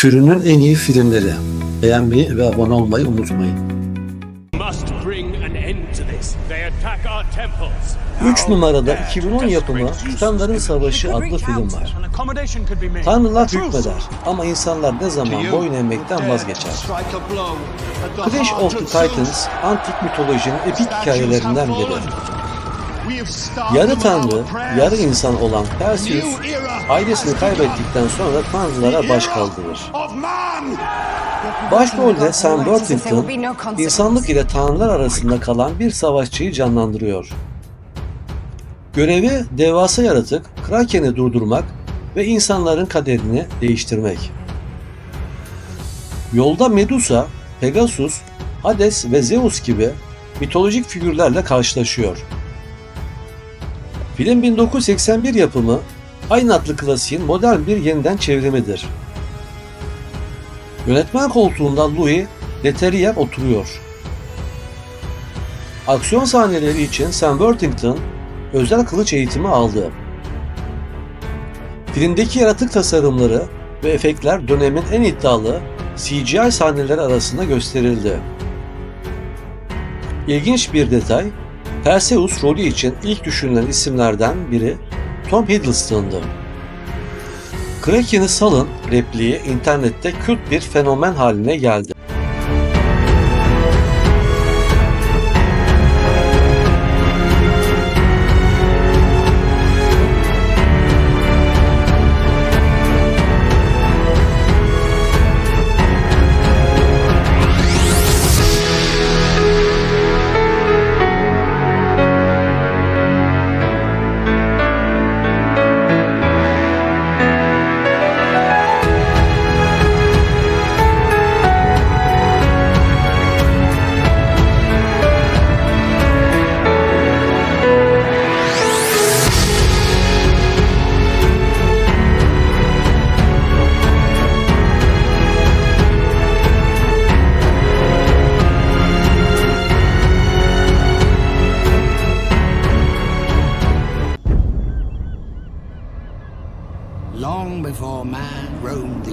Türünün en iyi filmleri. Beğenmeyi ve abone olmayı unutmayın. must bring an end to this. They attack our temples. 3 numarada 2010 yapımı Titanların Savaşı adlı film var. Tanrılar hükmeder ama insanlar ne zaman boyun eğmekten vazgeçer. Clash of the Titans, antik mitolojinin epik hikayelerinden biri. Yarı tanrı, yarı insan olan Perseus, ailesini kaybettikten sonra tanrılara baş kaldırır. Başrolde Sam Worthington, insanlık ile tanrılar arasında kalan bir savaşçıyı canlandırıyor. Görevi devasa yaratık, Kraken'i durdurmak ve insanların kaderini değiştirmek. Yolda Medusa, Pegasus, Hades ve Zeus gibi mitolojik figürlerle karşılaşıyor. Film 1981 yapımı, aynı adlı klasiğin modern bir yeniden çevrimidir. Yönetmen koltuğunda Louis Leterrier oturuyor. Aksiyon sahneleri için Sam Worthington özel kılıç eğitimi aldı. Filmdeki yaratık tasarımları ve efektler dönemin en iddialı CGI sahneleri arasında gösterildi. İlginç bir detay, Perseus rolü için ilk düşünülen isimlerden biri Tom Hiddleston'dı. Kraken'i salın repliği internette kült bir fenomen haline geldi.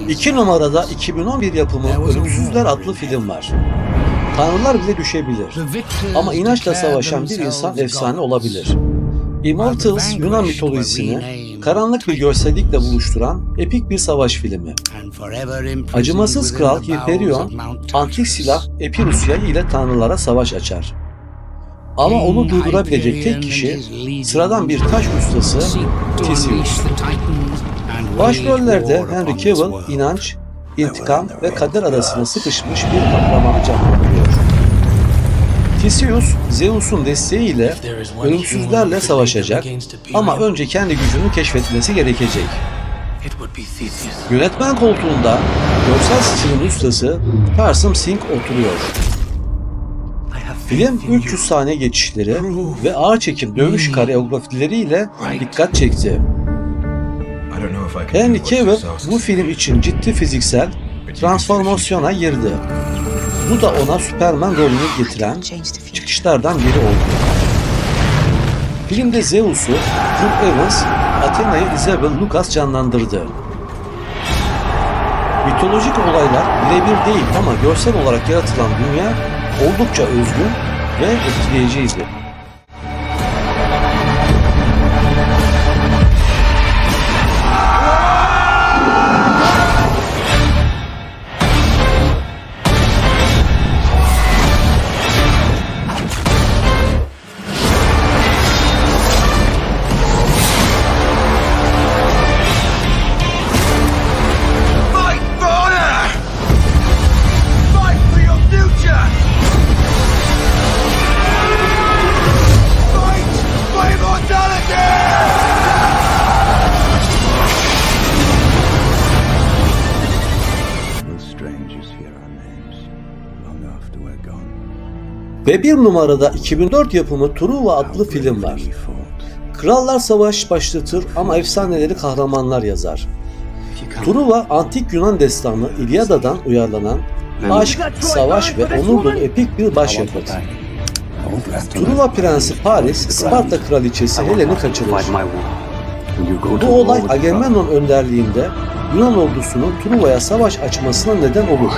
2 numarada 2011 yapımı Ölümsüzler adlı film var. Tanrılar bile düşebilir. Ama inançla savaşan bir insan efsane olabilir. Immortals Yunan mitolojisini karanlık bir görsellikle buluşturan epik bir savaş filmi. Acımasız kral Hyperion, antik silah Epirus yayı ile tanrılara savaş açar. Ama onu durdurabilecek tek kişi sıradan bir taş ustası Theseus. Başrollerde Henry Cavill, inanç, intikam ve kader arasında sıkışmış bir kahramanı canlandırıyor. Theseus, Zeus'un desteğiyle ölümsüzlerle savaşacak ama önce kendi gücünü keşfetmesi gerekecek. Yönetmen koltuğunda görsel stilin ustası Tarsim Singh oturuyor. Film 300 saniye geçişleri ve ağır çekim dövüş koreografileriyle dikkat çekti. Henry Cavill bu film için ciddi fiziksel transformasyona girdi. Bu da ona Superman rolünü getiren çıkışlardan biri oldu. Filmde Zeus'u Kirk Evans, Athena'yı Isabel Lucas canlandırdı. Mitolojik olaylar birebir değil ama görsel olarak yaratılan dünya oldukça özgün ve etkileyiciydi. Ve bir numarada 2004 yapımı Truva adlı film var. Krallar savaş başlatır ama efsaneleri kahramanlar yazar. Truva antik Yunan destanı İlyada'dan uyarlanan aşk, savaş ve onur dolu epik bir başyapıt. Truva Prensi Paris, Sparta Kraliçesi Helen'i kaçırır. Bu olay Agamemnon önderliğinde Yunan ordusunun Truva'ya savaş açmasına neden olur.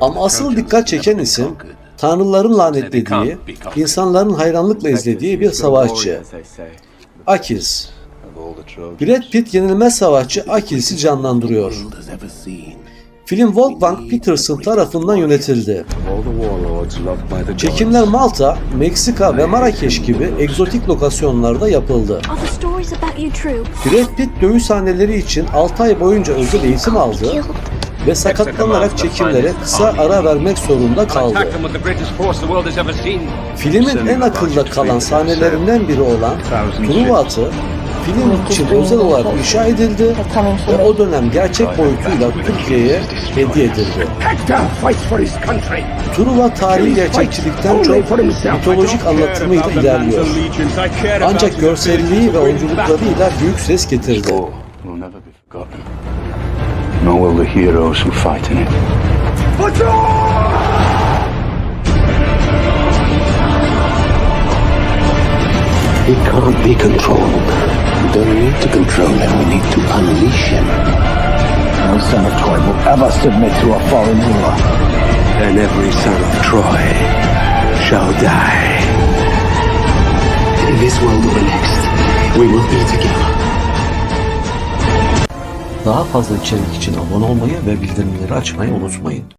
Ama asıl dikkat çeken isim tanrıların lanetlediği, insanların hayranlıkla izlediği bir savaşçı. Achilles. Brad Pitt yenilmez savaşçı Achilles'i canlandırıyor. Film Wolfgang Peterson tarafından yönetildi. Çekimler Malta, Meksika ve Marrakeş gibi egzotik lokasyonlarda yapıldı. Brad Pitt dövüş sahneleri için 6 ay boyunca özel eğitim aldı ve sakatlanarak çekimlere kısa ara vermek zorunda kaldı. Filmin en akılda kalan sahnelerinden biri olan Truva atı film için özel olarak inşa edildi ve o dönem gerçek boyutuyla Türkiye'ye hediye edildi. Truva tarihi gerçekçilikten çok mitolojik anlatımıyla ilerliyor. Ancak görselliği ve oyunculuklarıyla büyük ses getirdi. Nor will the heroes who fight in it. He can't be controlled. We don't need to control him, we need to unleash him. No son of Troy will ever submit to a foreign ruler. And every son of Troy shall die. In this world or the next, we will be together. Daha fazla içerik için abone olmayı ve bildirimleri açmayı unutmayın.